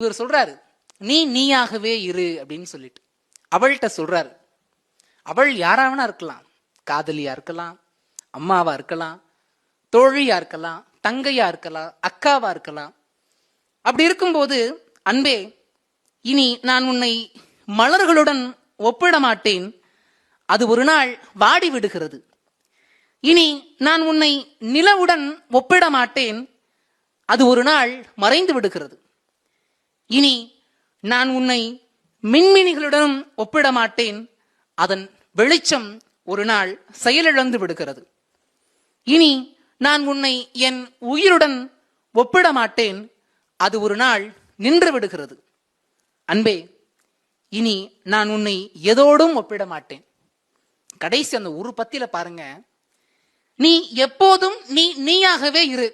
இவர் சொல்றாரு நீ நீயாகவே இரு அப்படின்னு சொல்லிட்டு. அவள்கிட்ட சொல்றாரு அவள் யாராவனா இருக்கலாம். காதலியா இருக்கலாம் அம்மாவா இருக்கலாம் தோழியா இருக்கலாம் தங்கையா இருக்கலாம் அக்காவா இருக்கலாம். அப்படி இருக்கும்போது அன்பே இனி நான் உன்னை மலர்களுடன் ஒப்பிட மாட்டேன் அது ஒரு நாள் வாடி விடுகிறது. இனி நான் உன்னை நிலவுடன் ஒப்பிட மாட்டேன் அது ஒரு நாள் மறைந்து விடுகிறது. இனி நான் உன்னை மின்மினிகளுடன் ஒப்பிட மாட்டேன் அதன் வெளிச்சம் ஒரு நாள் செயலிழந்து விடுகிறது. இனி நான் உன்னை என் உயிருடன் ஒப்பிட மாட்டேன் அது ஒரு நாள் நின்று விடுகிறது. அன்பே இனி நான் உன்னை எதோடும் ஒப்பிட மாட்டேன் கடைசி அந்த ஒரு பத்தியில பாருங்க. நீ எப்போதும் நீ நீயாகவே இரு.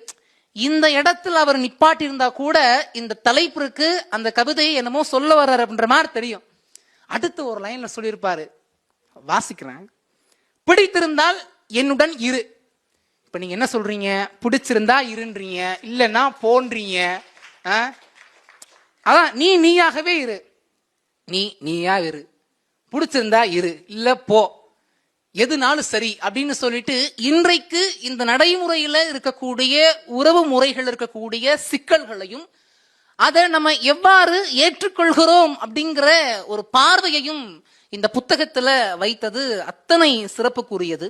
இந்த இடத்துல அவர் நிப்பாட்டி இருந்தா கூட இந்த தலைப்பிற்கு அந்த கவிதையை என்னமோ சொல்ல வர்றார் அப்படின்ற மாதிரி தெரியும். அடுத்து ஒரு லைன்ல சொல்லியிருப்பாரு. வாசிக்கிறேன். பிடித்திருந்தால் என்னுடன் இரு. இப்ப நீங்க என்ன சொல்றீங்க? பிடிச்சிருந்தா இருன்றீங்க. இல்லைன்னா போன்றீங்க. ஆ? அதான் நீ நீயாகவே இரு. நீ நீயா இரு. பிடிச்சிருந்தா இரு. இல்ல போ. எதுனாலும் சரி அப்படின்னு சொல்லிட்டு இன்றைக்கு இந்த நடைமுறையில இருக்கக்கூடிய உறவு முறைகள் இருக்கக்கூடிய சிக்கல்களையும் அதை நம்ம எவ்வாறு ஏற்றுக்கொள்கிறோம் அப்படிங்கிற ஒரு பார்வையையும் இந்த புத்தகத்துல வைத்தது அத்தனை சிறப்புக்குரியது.